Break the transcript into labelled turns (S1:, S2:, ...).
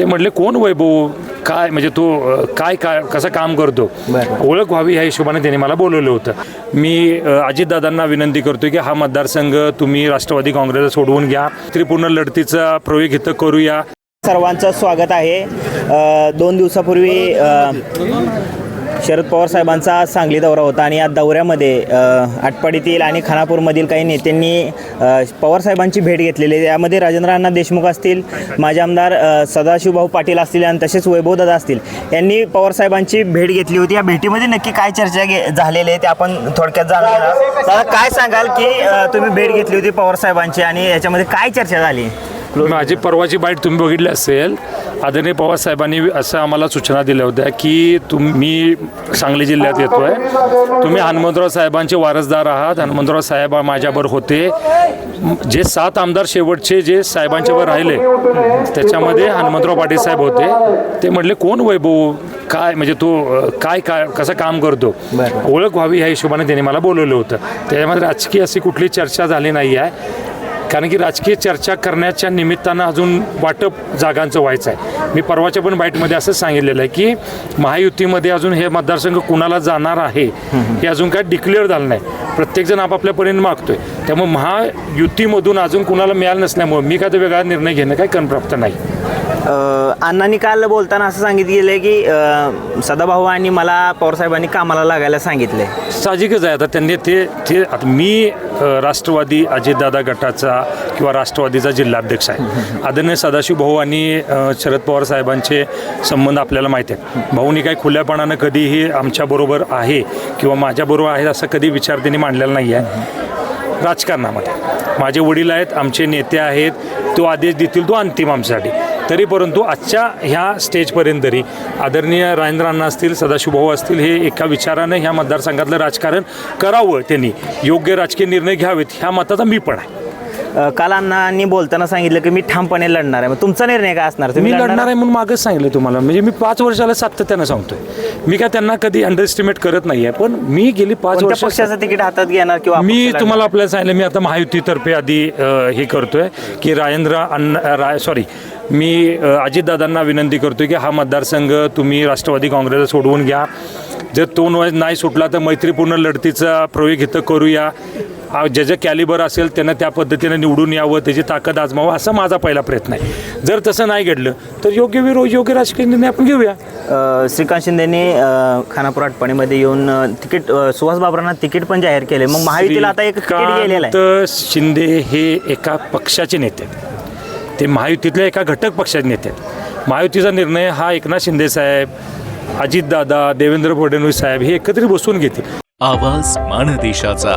S1: ते म्हटले कोण वैभव? काय? म्हणजे तो काय काय कसं काम करतो. ओळख व्हावी ह्या हिशोबाने त्यांनी मला बोलवलं होतं. मी अजितदादांना विनंती करतो की हा मतदारसंघ तुम्ही राष्ट्रवादी काँग्रेसला सोडवून घ्या. त्रिपूर्ण लढतीचा प्रयोग इथं करूया.
S2: सर्वांचं स्वागत आहे. दोन दिवसापूर्वी शरद पवार साहेबांचा सांगली दौरा होता आणि या दौऱ्यामध्ये आटपाडीतील आणि खानापूरमधील काही नेत्यांनी पवार साहेबांची भेट घेतलेली आहे. यामध्ये राजेंद्र अण्णा देशमुख असतील माजी आमदार सदाशिवभाऊ पाटील असतील आणि तसेच वैभवदादा असतील. यांनी पवार साहेबांची भेट घेतली होती. या भेटीमध्ये नक्की काय चर्चा घे झालेली आहे ते आपण थोडक्यात जाणार दादा काय सांगाल की तुम्ही भेट घेतली होती पवार साहेबांची आणि याच्यामध्ये काय चर्चा झाली?
S1: माझी परवाची बाईट तुम्ही बघितली असेल आदरणीय पवार साहेबांनी असं आम्हाला सूचना दिल्या होत्या की तुम्ही सांगली जिल्ह्यात येतो आहे तुम्ही हनुमंतराव साहेबांचे वारसदार आहात हनुमंतराव साहेब माझ्याबरोबर होते. जे सात आमदार शेवटचे जे साहेबांच्यावर राहिले त्याच्यामध्ये हनुमंतराव पाटील साहेब होते. ते म्हटले कोण वैभव? काय? म्हणजे तो काय काय कसं काम करतो. ओळख व्हावी ह्या हिशोबाने त्यांनी मला बोलवलं होतं. त्याच्यामध्ये राजकीय अशी कुठली चर्चा झाली नाही आहे कारण की राजकीय चर्चा करण्याच्या निमित्तानं अजून वाटप जागांचं व्हायचं आहे मी परवाच्या पण बाईटमध्ये असं सांगितलेलं आहे की महायुतीमध्ये अजून हे मतदारसंघ कुणाला जाणार आहे हे अजून काय डिक्लेअर झालं नाही. प्रत्येकजण आपापल्या परीने मागतोय. त्यामुळे महायुतीमधून अजून कुणाला मिळालं नसल्यामुळे मी काय तर वेगळा निर्णय घेणं काही कनप्राप्त नाही.
S2: अण्णांनी काल बोलताना असं सांगितलं गेलं की सदाभाऊ आणि मला पवारसाहेबांनी कामाला लागायला सांगितले
S1: साहजिकच आहे. आता त्यांनी ते ते आता मी राष्ट्रवादी अजितदादा गटाचा किंवा राष्ट्रवादीचा जिल्हाध्यक्ष आहे. आदरणीय सदाशिव भाऊ आणि शरद पवार साहेबांचे संबंध आपल्याला माहीत आहेत. भाऊनी काही खुल्यापणानं कधीही आमच्याबरोबर आहे किंवा माझ्याबरोबर आहे असं कधी विचार त्यांनी मांडलेला नाही आहे. राजकारणामध्ये. माझे वडील आहेत आमचे नेते आहेत तो आदेश देतील तो अंतिम आमच्यासाठी. तरी परंतु आजच्या ह्या स्टेजपर्यंत तरी आदरणीय राजेंद्र अण्णा असतील सदाशिवभाऊ असतील हे एका विचारानं ह्या मतदारसंघातलं राजकारण करावं त्यांनी. योग्य राजकीय निर्णय घ्यावेत ह्या मताचा मी पण आहे.
S2: काल अण्णांनी बोलताना सांगितलं की मी ठामपणे लढणार आहे. मग तुमचा निर्णय काय असणार?
S1: मी लढणार आहे म्हणून मागच सांगितलं तुम्हाला. म्हणजे मी पाच वर्षाला सातत्यानं सांगतोय. मी काय त्यांना कधी अंडरस्टिमेट करत नाही आहे पण मी गेली पाच
S2: कोणत्या
S1: वर्ष
S2: पक्षाचं तिकीट हातात घेणार किंवा
S1: मी
S2: लढणार?
S1: तुम्हाला आपल्याला सांगितलं मी आता महायुतीतर्फे आधी अ, हे करतोय की राजेंद्र अण्णा राय सॉरी मी अ, अजितदादांना विनंती करतोय की हा मतदारसंघ तुम्ही राष्ट्रवादी काँग्रेसला सोडवून घ्या. जर तो न- नाही सुटला तर मैत्रीपूर्ण लढतीचा प्रयोग इथं करूया. आ, ज्याचं कॅलिबर असेल त्यानं त्या पद्धतीनं निवडून यावं त्याची ताकद आजमावं असा माझा पहिला प्रयत्न आहे. जर तसं नाही घडलं तर योग्य विरो योग्य राजकीय निर्णय आपण घेऊया.
S2: श्रीकांत शिंदेने खानापूर आटपाडीमध्ये येऊन तिकीट सुहास बाबरांना तिकीट पण जाहीर केले मग महायुतीला आता एक तिकीट गेलेलं आहे.
S1: श्रीकांत शिंदे हे एका पक्षाचे नेते आहेत. ते महायुतीतल्या एका घटक पक्षाचे नेते आहेत. महायुतीचा निर्णय हा एकनाथ शिंदे साहेब अजितदादा देवेंद्र फडणवीस साहेब हे एकत्रित बसून घेतील.
S3: आवाज माणदेशाचा